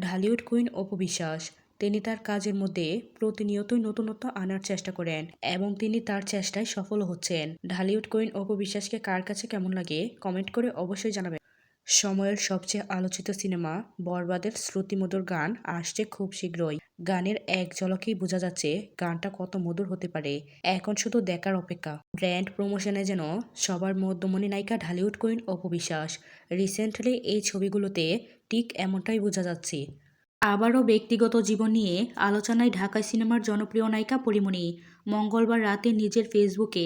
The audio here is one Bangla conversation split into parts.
ঢালিউড কুইন অপু বিশ্বাস। তিনি তার কাজের মধ্যে প্রতিনিয়তই নতুনত্ব আনার চেষ্টা করেন এবং তিনি তার চেষ্টায় সফল হচ্ছেন। ঢালিউড কুইন অপু বিশ্বাসকে কার কাছে কেমন লাগে কমেন্ট করে অবশ্যই জানাবেন। সময়ের সবচেয়ে আলোচিত সিনেমা বরবাদের শ্রুতিমধুর গান আসছে খুব শীঘ্রই। গানের এক ঝলকেই বোঝা যাচ্ছে গানটা কত মধুর হতে পারে। এখন শুধু দেখার অপেক্ষা। ব্র্যান্ড প্রমোশনে যেন সবার মধ্যমণি নায়িকা ঢালিউড কুইন অপবিশ্বাস। রিসেন্টলি এই ছবিগুলোতে ঠিক এমনটাই বোঝা যাচ্ছে। আবারও ব্যক্তিগত জীবন নিয়ে আলোচনায় ঢাকায় সিনেমার জনপ্রিয় নায়িকা পরিমণি। মঙ্গলবার রাতে নিজের ফেসবুকে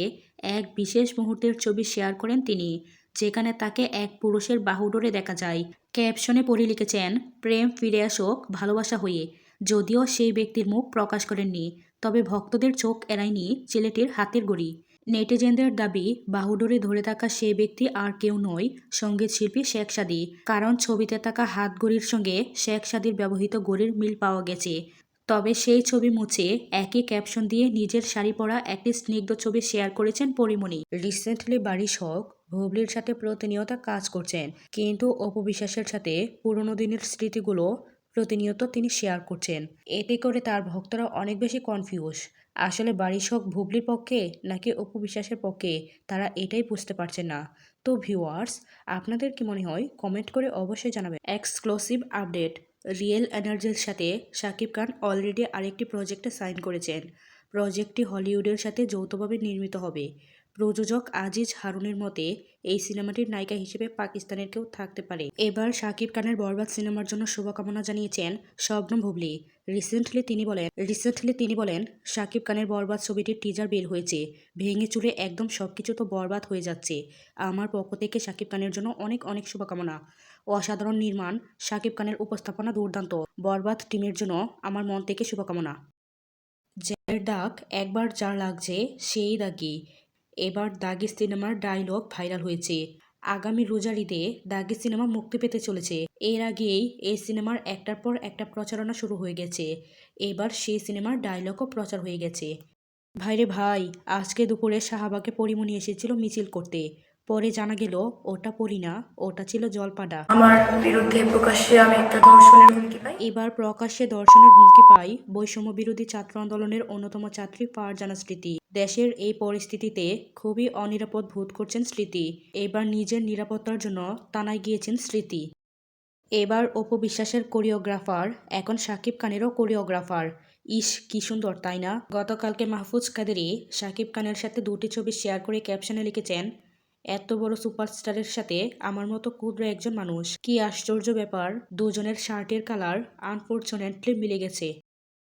এক বিশেষ মুহূর্তের ছবি শেয়ার করেন তিনি। যেখানে তাকে এক পুরুষের বাহুডোরে দেখা যায়। ক্যাপশনে পড়ে লিখেছেন, প্রেম ফিরে আসুক ভালোবাসা হয়ে। যদিও সেই ব্যক্তির মুখ প্রকাশ করেননি, তবে ভক্তদের চোখ এড়ায়নি ছেলেটির হাতের গড়ি। নেটিজেনদের দাবি বাহুডোরে ধরে থাকা সেই ব্যক্তি আর কেউ নয়, সংগীত শিল্পী শেখ সাদি। কারণ ছবিতে থাকা হাত গড়ির সঙ্গে শেখ সাদির ব্যবহৃত গড়ির মিল পাওয়া গেছে। তবে সেই ছবি মুছে একই ক্যাপশন দিয়ে নিজের শাড়ি পরা একটি স্নিগ্ধ ছবি শেয়ার করেছেন পরিমণি। রিসেন্টলি বাড়ি শখ, হুবলির সাথে প্রতিনিয়ত কাজ করছেন। কিন্তু অপবিশ্বাসের সাথে পুরনো দিনের স্মৃতিগুলো প্রতিনিয়ত তিনি শেয়ার করছেন। এতে করে তার ভক্তরা অনেক বেশি কনফিউজ আসলে বাড়ির শখ ভুবলির পক্ষে নাকি অপু বিশ্বাসের পক্ষে, তারা এটাই বুঝতে পারছেন না। তো ভিউয়ার্স আপনাদের কি মনে হয়? কমেন্ট করে অবশ্যই জানাবেন। এক্সক্লুসিভ আপডেট রিয়েল এনার্জির সাথে শাকিব খান অলরেডি আরেকটি প্রজেক্টে সাইন করেছেন। প্রজেক্টটি হলিউডের সাথে যৌথভাবে নির্মিত হবে। প্রযোজক আজিজ হারুনের মতে, এই সিনেমাটির নায়িকা হিসেবে পাকিস্তানের কেউ থাকতে পারে। এবার শাকিব খানের বরবাদ সিনেমার জন্য শুভকামনা জানিয়েছেন শবনম ভুবলি রিসেন্টলি তিনি বলেন, রিসেন্টলি তিনি বলেন, শাকিব খানের বরবাদ ছবিটির টিজার বের হয়েছে। ভেঙে চুরে একদম সব কিছু তো বরবাদ হয়ে যাচ্ছে। আমার পক্ষ থেকে শাকিব খানের জন্য অনেক অনেক শুভকামনা। অসাধারণ নির্মাণ, শাকিব খানের উপস্থাপনা দুর্দান্ত। বরবাদ টিমের জন্য আমার মন থেকে শুভকামনা। জের ডাক একবার যার লাগছে সেই দাগি এবার দাগি সিনেমার ডায়লগ ভাইরাল হয়েছে। আগামী রোজার ঈদে দাগি সিনেমা মুক্তি পেতে চলেছে। এর আগেই এই সিনেমার একটার পর একটা প্রচারণা শুরু হয়ে গেছে। এবার সেই সিনেমার ডায়লগও প্রচার হয়ে গেছে। ভাইরে ভাই, আজকে দুপুরে শাহবাগে পরিমণি এসেছিল মিছিল করতে। পরে জানা গেল ওটা পরি না ওটা ছিল জলপাডা। আমার বিরুদ্ধে প্রকাশ্যে আমি একটা ধর্ষণের হুমকি পাই। এবার প্রকাশ্যে দর্শনের হুমকি পাই বৈষম্য বিরোধী ছাত্র আন্দোলনের অন্যতম ছাত্রী ফারজানা স্মৃতি। দেশের এই পরিস্থিতিতে খুবই অনিরাপদ বোধ করছেন স্মৃতি। এবার নিজের নিরাপত্তার জন্য তানায় গিয়েছেন স্মৃতি। এবার অপু বিশ্বাসের কোরিওগ্রাফার এখন শাকিব খানেরও কোরিওগ্রাফার। ইস কি সুন্দর তাই না? গতকালকে মাহফুজ কাদেরি শাকিব খানের সাথে দুটি ছবি শেয়ার করে ক্যাপশনে লিখেছেন এত বড় সুপারস্টারের সাথে আমার মতো ক্ষুদ্র একজন মানুষ। কি আশ্চর্য ব্যাপার, দুজনের শার্টের কালার আনফর্চুনেটলি মিলে গেছে।